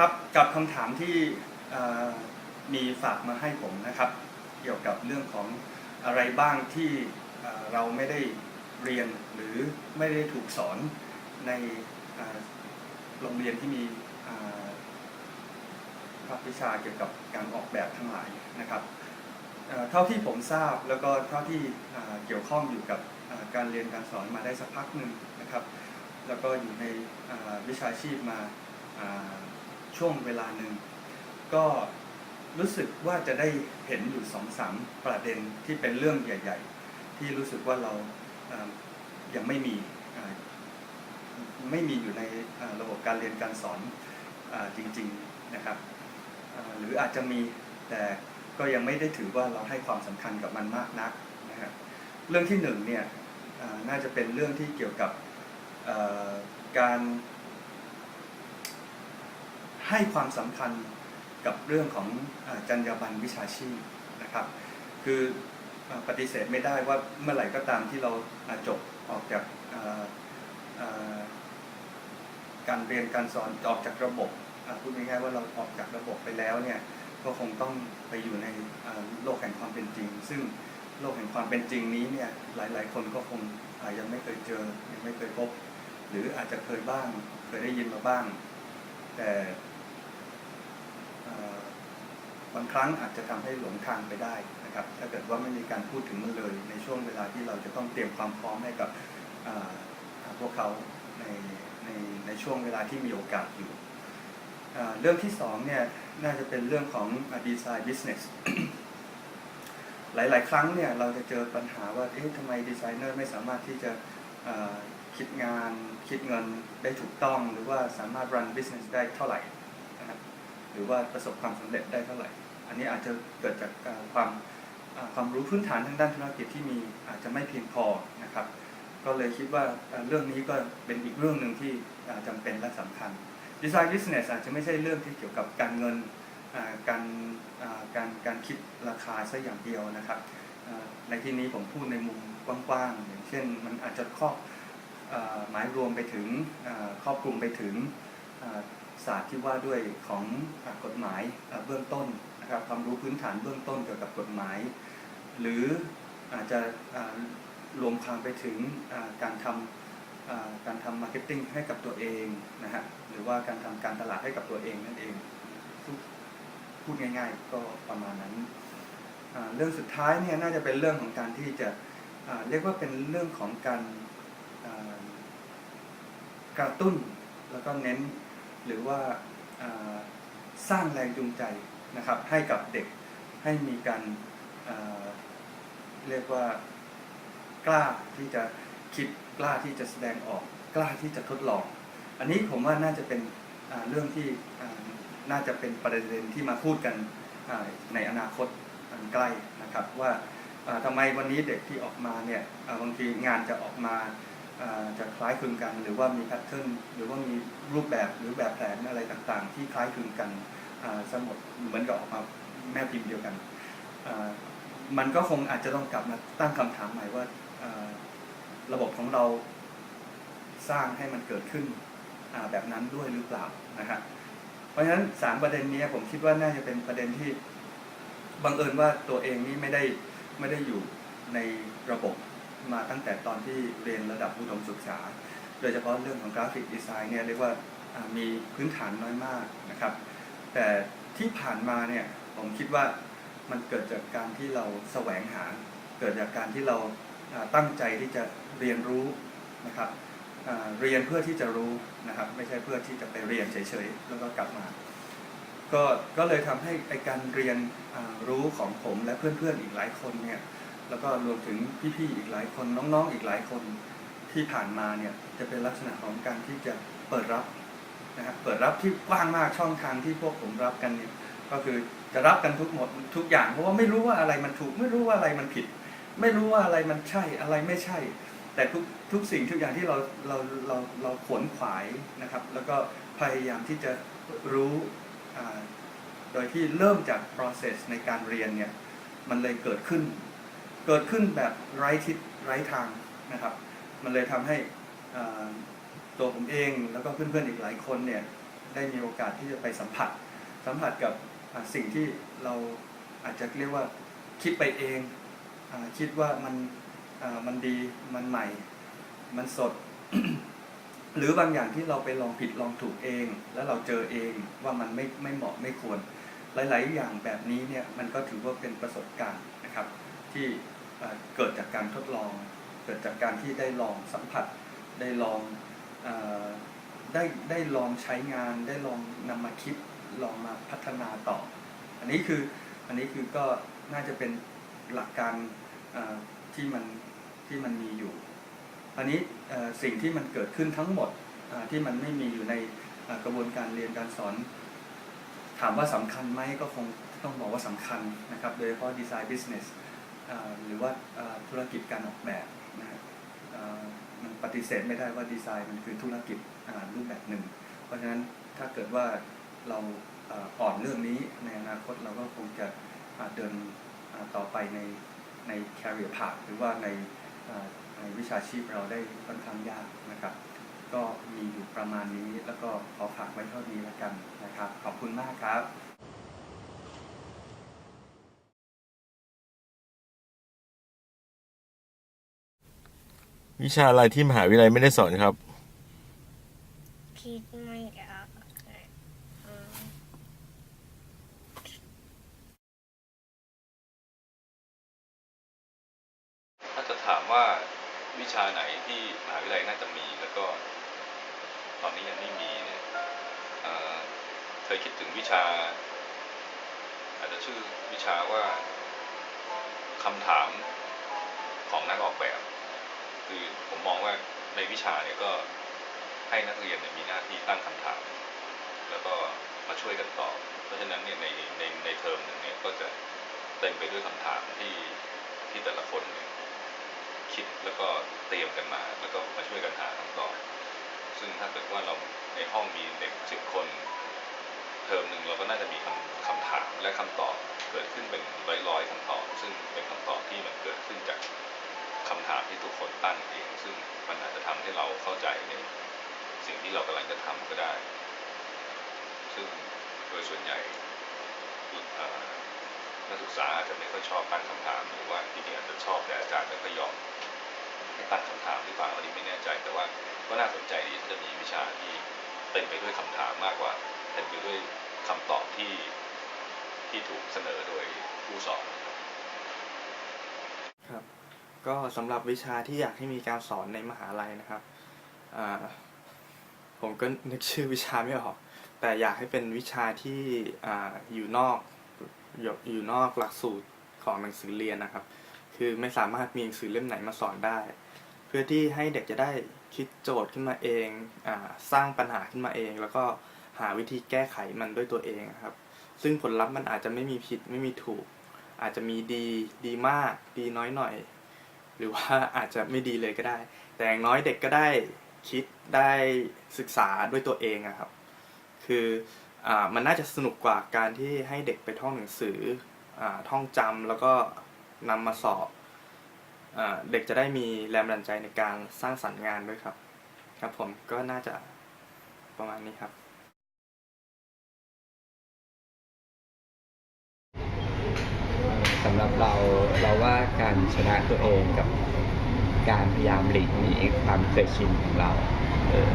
ครับกับคำถามที่มีฝากมาให้ผมนะครับ เกี่ยวกับเรื่องของอะไรบ้างที่เราไม่ได้เรียนหรือไม่ได้ถูกสอนในโรงเรียนที่มีภาควิชาเกี่ยวกับการออกแบบทั้งหลายนะครับเท่าที่ผมทราบแล้วก็เท่าที่เกี่ยวข้องอยู่กับการเรียนการสอนมาได้สักพักหนึ่งนะครับ แล้วก็อยู่ในวิชาชีพมา ช่วงเวลาหนึ่ง ก็รู้สึกว่าจะได้เห็นอยู่สองสามประเด็นที่เป็นเรื่องใหญ่ ๆ ที่รู้สึกว่าเรายังไม่มีไม่มีอยู่ในระบบการเรียนการสอนจริง ๆนะครับ หรืออาจจะมีแต่ก็ยังไม่ได้ถือว่าเราให้ความสำคัญกับมันมากนักนะครับเรื่องที่หนึ่งเนี่ยน่าจะเป็นเรื่องที่เกี่ยวกับการ ให้ความสำคัญกับเรื่องของจรรยาบรรณวิชาชีพนะครับ คือปฏิเสธไม่ได้ว่าเมื่อไหร่ก็ตามที่เราจบออกจากการเรียนการสอนออกจากระบบพูดง่ายๆว่าเราออกจากระบบไปแล้วเนี่ยก็คงต้องไปอยู่ในโลกแห่งความเป็นจริง ซึ่งโลกแห่งความเป็นจริงนี้เนี่ยหลายๆ คนก็คงอ่ายังไม่เคยเจอยังไม่เคยพบ หรืออาจจะเคยบ้างเคยได้ยินมาบ้าง แต่ บางครั้งอาจจะทำให้หลงทางไปได้นะครับ ถ้าเกิดว่าไม่มีการพูดถึงมันเลยในช่วงเวลาที่เราจะต้องเตรียมความพร้อมให้กับพวกเขาในในในช่วงเวลาที่มีโอกาสอยู่ เรื่องที่สองเนี่ยน่าจะเป็นเรื่องของดีไซน์บิสเนสหลาย ๆ ครั้งเนี่ยเราจะเจอปัญหาว่าเอ๊ะทำไมดีไซเนอร์ไม่สามารถที่จะคิดงานคิดเงินได้ถูกต้อง หรือว่าสามารถ run business ได้เท่าไหร่ หรือว่าประสบความสำเร็จได้เท่าไหร่ อันนี้อาจจะเกิดจากความความรู้พื้นฐานทางด้านธุรกิจที่มีอาจจะไม่เพียงพอนะครับ ก็เลยคิดว่าเรื่องนี้ก็เป็นอีกเรื่องหนึ่งที่เอ่อจำเป็นและสำคัญ Design Business อาจจะไม่ใช่เรื่องที่เกี่ยวกับการเงินการการการคิดราคาซะอย่างเดียวนะครับในที่นี้ผมพูดในมุมกว้างๆอย่างเช่นมันอาจจะครอบหมายรวมไปถึงครอบคลุมไปถึง ศาสตร์ที่ว่าด้วยของกฎหมายเบื้องต้นนะครับความรู้พื้นฐานเบื้องต้นเกี่ยวกับกฎหมาย หรืออาจจะรวมความไปถึงการทำการทำมาร์เก็ตติ้งให้กับตัวเองนะฮะหรือว่าการทำการตลาดให้กับตัวเองนั่นเองพูดง่าย ๆ ก็ประมาณนั้น เรื่องสุดท้ายเนี่ยน่าจะเป็นเรื่องของการที่จะเรียกว่าเป็นเรื่องของการกระตุ้นแล้วก็เน้น หรือว่าสร้างแรงจูงใจนะครับ ให้กับเด็กให้มีการเรียกว่ากล้าที่จะคิดกล้าที่จะแสดงออก กล้าที่จะทดลอง อันนี้ผมว่าน่าจะเป็นเรื่องที่น่าจะเป็นประเด็นที่มาพูดกันในอนาคตอันใกล้นะครับว่าอ่าทำไมวันนี้เด็กที่ออกมาเนี่ยบางทีงานจะออกมา จะคล้ายคลึงกัน หรือว่ามีแพทเทิร์นหรือว่ามีรูปแบบหรือแบบแผนอะไรต่างๆ ที่คล้ายคลึงกันสมดเหมือนกับออกมาแม่พิมพ์เดียวกัน มันก็คงอาจจะต้องกลับมาตั้งคำถามใหม่ว่าระบบของเราสร้างให้มันเกิดขึ้นแบบนั้นด้วยหรือเปล่านะฮะเพราะฉะนั้นสามประเด็นนี้ผมคิดว่าน่าจะเป็นประเด็นที่บังเอิญว่าตัวเองนี่ไม่ได้ไม่ได้อยู่ในระบบ มาตั้งแต่ตอนที่เรียนระดับอุดมศึกษา โดยเฉพาะเรื่องของกราฟิกดีไซน์เนี่ยเรียกว่ามีพื้นฐานน้อยมากนะครับ แต่ที่ผ่านมาเนี่ยผมคิดว่ามันเกิดจากการที่เราแสวงหา เกิดจากการที่เราตั้งใจที่จะเรียนรู้นะครับเรียนเพื่อที่จะรู้นะครับ ไม่ใช่เพื่อที่จะไปเรียนเฉยๆแล้วก็กลับมา ก็ก็เลยทำให้ไอการเรียนรู้ของผมและเพื่อนๆอีกหลายคนเนี่ย แล้วก็รวมถึงพี่ๆอีกหลายคนน้องๆอีกหลายคนที่ผ่านมาเนี่ยจะเป็นลักษณะของการที่จะเปิดรับนะครับเปิดรับที่กว้างมากช่องทางที่พวกผมรับกันเนี่ยก็คือจะรับกันทุกหมดทุกอย่างเพราะว่าไม่รู้ว่าอะไรมันถูก ไม่รู้ว่าอะไรมันผิด ไม่รู้ว่าอะไรมันใช่อะไรไม่ใช่ แต่ทุกทุกสิ่งทุกอย่างที่เราเราเราเราขวนขวายนะครับ แล้วก็พยายามที่จะรู้โดยที่เริ่มจาก process ในการเรียนเนี่ยมันเลยเกิดขึ้น เกิดขึ้นแบบไร้ทิศไร้ทางนะครับ มันเลยทำให้ตัวผมเองแล้วก็เพื่อนๆอีกหลายคนเนี่ยได้มีโอกาสที่จะไปสัมผัส สัมผัสกับสิ่งที่เราอาจจะเรียกว่าคิดไปเองอคิดว่ามันมันดีมันใหม่ มันสด หรือบางอย่างที่เราไปลองผิดลองถูกเอง แล้วเราเจอเองว่ามันไม่ไม่เหมาะไม่ควร หลาย ๆ อย่างแบบนี้เนี่ยมันก็ถือว่าเป็นประสบการณ์นะครับ ที่ เกิดจากการทดลอง เกิดจากการที่ได้ลองสัมผัส ได้ลองอได้ได้ลองใช้งาน ได้ลองนำมาคิด ลองมาพัฒนาต่อ อันนี้คืออันนี้คือก็น่าจะเป็นหลักการที่มันที่มันมีอยู่ อันนี้สิ่งที่มันเกิดขึ้นทั้งหมดที่มันไม่มีอยู่ในกระบวนการเรียนการสอน ถามว่าสำคัญไหมก็คงต้องบอกว่าสำคัญนะครับ โดยเฉพาะดีไซน์บิสเนส หรือว่าธุรกิจการออกแบบนะครับเอ่อมันปฏิเสธไม่ได้ว่าดีไซน์มันคือธุรกิจรูปแบบหนึ่ง เพราะฉะนั้นถ้าเกิดว่าเราอ่อนเรื่องนี้ในอนาคตเราก็คงจะเดินต่อไปในใน career path หรือว่าในในวิชาชีพเราได้ค่อนข้างยากนะครับ ก็มีอยู่ประมาณนี้แล้วก็ขอฝากไว้เท่านี้แล้วกันนะครับ ขอบคุณมากครับ วิชาอะไรที่มหาวิทยาลัยไม่ได้สอนครับ คิดไม่ออกถ้าจะถามว่าวิชาไหนที่มหาวิทยาลัยน่าจะมีแล้วก็ ตอนนี้ยังไม่มีเนี่ยเอ่อเคยคิดถึงวิชา อาจจะชื่อวิชาว่าคำถามของนักออกแบบ คือผมมองว่าในวิชาเนี่ยก็ให้นักเรียนเนี่ยมีหน้าที่ตั้งคำถาม แล้วก็มาช่วยกันตอบ เพราะฉะนั้นเนี่ยในในในเทอมหนึ่งเนี่ยก็จะเต็มไปด้วยคำถามที่ที่แต่ละคนเนี่ยคิดแล้วก็เตรียมกันมา แล้วก็มาช่วยกันหาคำตอบ ซึ่งถ้าเกิดว่าเราในห้องมีเด็กสิบคนเทอมหนึ่งเราก็น่าจะมีคำคำถามและคำตอบเกิดขึ้นเป็นร้อยร้อยๆคำตอบ ซึ่งเป็นคำตอบที่มันเกิดขึ้นจาก คำถามที่ทุกคนตั้งเอง ซึ่งมันอาจจะทำให้เราเข้าใจในสิ่งที่เรากำลังจะทำก็ได้ ซึ่งโดยส่วนใหญ่นักศึกษาอาจจะไม่ค่อยชอบตั้งคำถามหรือว่าจริงๆอาจจะชอบแต่อาจารย์ไม่ค่อยยอมให้ตั้งคำถามหรือเปล่าอันนี้ไม่แน่ใจ แต่ว่าก็น่าสนใจดีถ้าจะมีวิชาที่เต็มไปด้วยคำถามมากกว่าเต็มไปด้วยคำตอบที่ที่ถูกเสนอโดยผู้สอนนะครับ ก็สำหรับวิชาที่อยากให้มีการสอนในมหาลัยนะครับผมก็นึกชื่อวิชาไม่ออก แต่อยากให้เป็นวิชาที่ออยู่นอกอยู่นอกหลักสูตรของหนังสือเรียนนะครับ คือไม่สามารถมีหนังสือเล่มไหนมาสอนได้ เพื่อที่ให้เด็กจะได้คิดโจทย์ขึ้นมาเองอสร้างปัญหาขึ้นมาเอง แล้วก็หาวิธีแก้ไขมันด้วยตัวเองนะครับ ซึ่งผลลัพธ์มันอาจจะไม่มีผิดไม่มีถูก อาจจะมีดีดีมาก ดีน้อยหน่อย หรือว่าอาจจะไม่ดีเลยก็ได้ แต่อย่างน้อยเด็กก็ได้คิดได้ศึกษาด้วยตัวเองอะครับ คืออมันน่าจะสนุกกว่าการที่ให้เด็กไปท่องหนังสืออท่องจำแล้วก็นำมาสอบอเด็กจะได้มีแรงบันดาลใจในการสร้างสรรค์งานด้วยครับ ครับผมก็น่าจะประมาณนี้ครับำหรับเราเราว่าการชนะตัวเองกับการพยายามหลีกหนีความเคยชินของเราเออ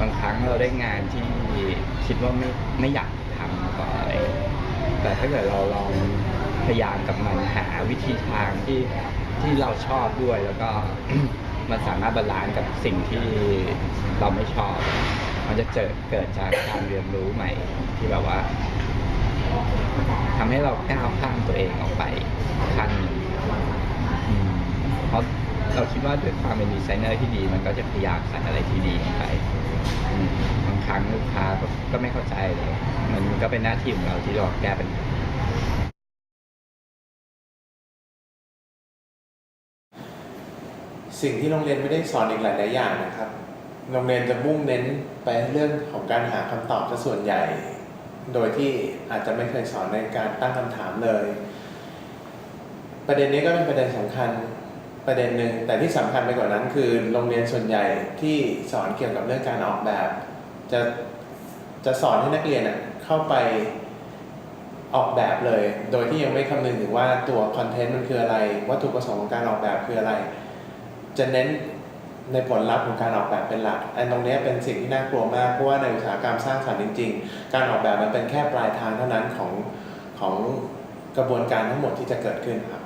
บางครั้งเราได้งานที่คิดว่าไม่ไม่อยากทำมาก่อนอะไรแต่ถ้าเกิดเราลองพยายามกับมันหาวิธีทางที่ที่เราชอบด้วยแล้วก็มันสามารถบาลานซ์กับสิ่งที่เราไม่ชอบ มันจะเกิดเกิดจากการเรียนรู้ใหม่ที่แบบว่า ทำให้เราก้าวข้ามตัวเองออกไปขั้นหนึ่งเพราะเราคิดว่าด้วยความเป็นดีไซเนอร์ที่ดี มันก็จะพยายามใส่อะไรที่ดีลงไปบางครั้งลูกค้าก็ก็ไม่เข้าใจเลย มันก็เป็นหน้าที่ของเราที่เราแก้ปัญหาสิ่งที่โรงเรียนไม่ได้สอนอีกหลายๆอย่างนะครับ โรงเรียนจะมุ่งเน้นไปเรื่องของการหาคำตอบซะส่วนใหญ่ โดยที่อาจจะไม่เคยสอนในการตั้งคำถามเลย ประเด็นนี้ก็เป็นประเด็นสำคัญประเด็นหนึ่งแต่ที่สำคัญไปกว่านั้นคือโรงเรียนส่วนใหญ่ที่สอนเกี่ยวกับเรื่องการออกแบบ จะจะสอนให้นักเรียนอะเข้าไปออกแบบเลย โดยที่ยังไม่คำนึงถึงว่าตัวคอนเทนต์มันคืออะไร วัตถุประสงค์ของการออกแบบคืออะไร จะเน้น ในผลลัพธ์ของการออกแบบเป็นหลักอันตรงนี้เป็นสิ่งที่น่ากลัวมาก เพราะว่าในอุตสาหกรรมสร้างสรรค์จริง ๆ การออกแบบมันเป็นแค่ปลายทางเท่านั้นของของกระบวนการทั้งหมดที่จะเกิดขึ้นครับ